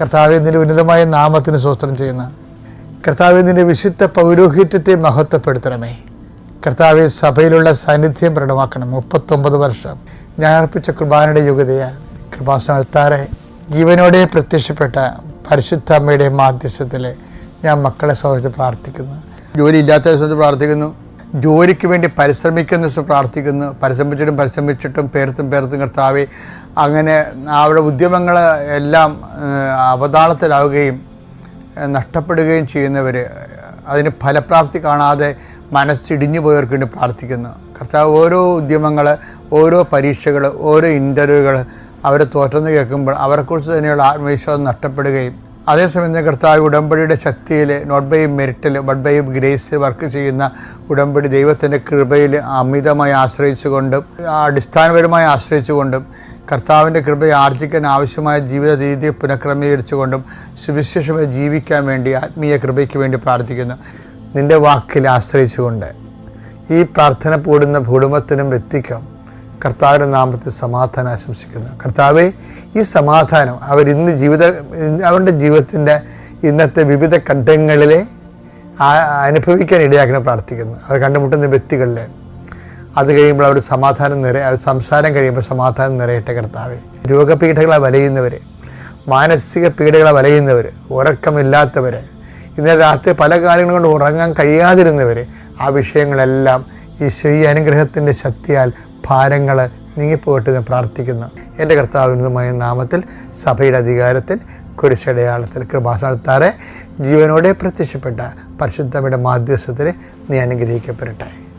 കർത്താവ് നിന്റെ ഉന്നതമായ നാമത്തിന് സ്വസ്ത്രം ചെയ്യുന്ന. കർത്താവ് നിന്റെ വിശുദ്ധ പൗരോഹിത്യത്തെ മഹത്വപ്പെടുത്തണമേ. കർത്താവ് സഭയിലുള്ള സാന്നിധ്യം പ്രകടമാക്കണം. മുപ്പത്തൊമ്പത് വർഷം ഞാൻ അർപ്പിച്ച കുർബാനയുടെ യോഗ്യതയാൽ കൃപാസനത്താറെ ജീവനോടെ പ്രത്യക്ഷപ്പെട്ട പരിശുദ്ധ അമ്മയുടെ മാധ്യസ്ഥത്തിൽ ഞാൻ മക്കളെ സൗഹൃദം പ്രാർത്ഥിക്കുന്നു. ജോലി ഇല്ലാത്ത ദിവസത്തിൽ പ്രാർത്ഥിക്കുന്നു. ജോലിക്ക് വേണ്ടി പരിശ്രമിക്കുന്ന പ്രാർത്ഥിക്കുന്നു. പരിശ്രമിച്ചിട്ടും പരിശ്രമിച്ചിട്ടും പേർത്തും പേർത്തും കർത്താവെ അങ്ങനെ അവരുടെ ഉദ്യമങ്ങൾ എല്ലാം അവതാളത്തിലാവുകയും നഷ്ടപ്പെടുകയും ചെയ്യുന്നവർ അതിന് ഫലപ്രാപ്തി കാണാതെ മനസ്സിടിഞ്ഞു പോയവർക്ക് വേണ്ടി പ്രാർത്ഥിക്കുന്നു. കർത്താവ് ഓരോ ഉദ്യമങ്ങൾ ഓരോ പരീക്ഷകൾ ഓരോ ഇന്റർവ്യൂകൾ അവർ തോറ്റെന്ന് കേൾക്കുമ്പോൾ അവരെക്കുറിച്ച് തന്നെയുള്ള ആത്മവിശ്വാസം നഷ്ടപ്പെടുകയും അതേസമയം കർത്താവ് ഉടമ്പടിയുടെ ശക്തിയിൽ നോട്ട് ബൈ മെറിറ്റിൽ ബട്ട് ബൈ ഗ്രേസിൽ വർക്ക് ചെയ്യുന്ന ഉടമ്പടി ദൈവത്തിന്റെ കൃപയിൽ അമിതമായി ആശ്രയിച്ചുകൊണ്ടും അടിസ്ഥാനപരമായി ആശ്രയിച്ചുകൊണ്ടും കർത്താവിന്റെ കൃപയെ ആർജിക്കാൻ ആവശ്യമായ ജീവിത രീതിയെ പുനഃക്രമീകരിച്ചുകൊണ്ടും സുവിശേഷമായി ജീവിക്കാൻ വേണ്ടി ആത്മീയ കൃപയ്ക്ക് വേണ്ടി പ്രാർത്ഥിക്കുന്നു. നിന്റെ വാക്കിൽ ആശ്രയിച്ചുകൊണ്ട് ഈ പ്രാർത്ഥന കൂടുന്ന കുടുംബത്തിനും വ്യക്തിക്കും കർത്താവിന്റെ നാമത്തിൽ സമാധാനം ആശംസിക്കുന്നു. കർത്താവെ ഈ സമാധാനം അവരിന്ന് ജീവിത അവരുടെ ജീവിതത്തിന്റെ ഇന്നത്തെ വിവിധ ഘട്ടങ്ങളിലെ അനുഭവിക്കാൻ ഇടയാക്കണം പ്രാർത്ഥിക്കുന്നു. അവർ കണ്ടുമുട്ടുന്ന വ്യക്തികളിൽ അത് കഴിയുമ്പോൾ അവർ സമാധാനം നിറ അവർ സംസാരം കഴിയുമ്പോൾ സമാധാനം നിറയട്ടെ കർത്താവെ. രോഗപീഠകളെ വലയുന്നവർ മാനസിക പീഡകളെ വലയുന്നവർ ഉറക്കമില്ലാത്തവർ ഇന്നലെ രാത്രി പല കാര്യങ്ങൾ കൊണ്ട് ഉറങ്ങാൻ കഴിയാതിരുന്നവർ ആ വിഷയങ്ങളെല്ലാം ഈ അനുഗ്രഹത്തിന്റെ ശക്തിയാൽ ഭാരങ്ങൾ നീങ്ങിപ്പോയിട്ട് ഞാൻ പ്രാർത്ഥിക്കുന്നു. എന്റെ കർത്താവിനുമായ നാമത്തിൽ സഭയുടെ അധികാരത്തിൽ കുരിശടയാളത്തിൽ കൃപാസ്ഥാനത്താറെ ജീവനോടെ പ്രത്യക്ഷപ്പെട്ട പരിശുദ്ധമയുടെ മാധ്യസ്ഥത്തിന് നീ അനുഗ്രഹിക്കപ്പെടട്ടെ.